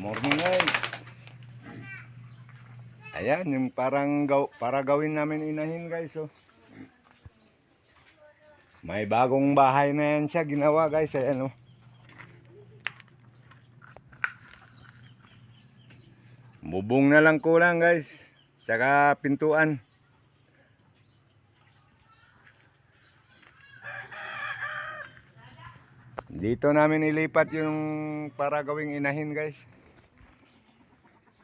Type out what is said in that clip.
Morning guys. Ayan, yung parang gaw para gawin namin inahin guys. Oh. May bagong bahay na yan siya ginawa guys. Ayan oh. Bubong na lang kulang guys. Tsaka pintuan. Dito namin ilipat yung para gawing inahin guys.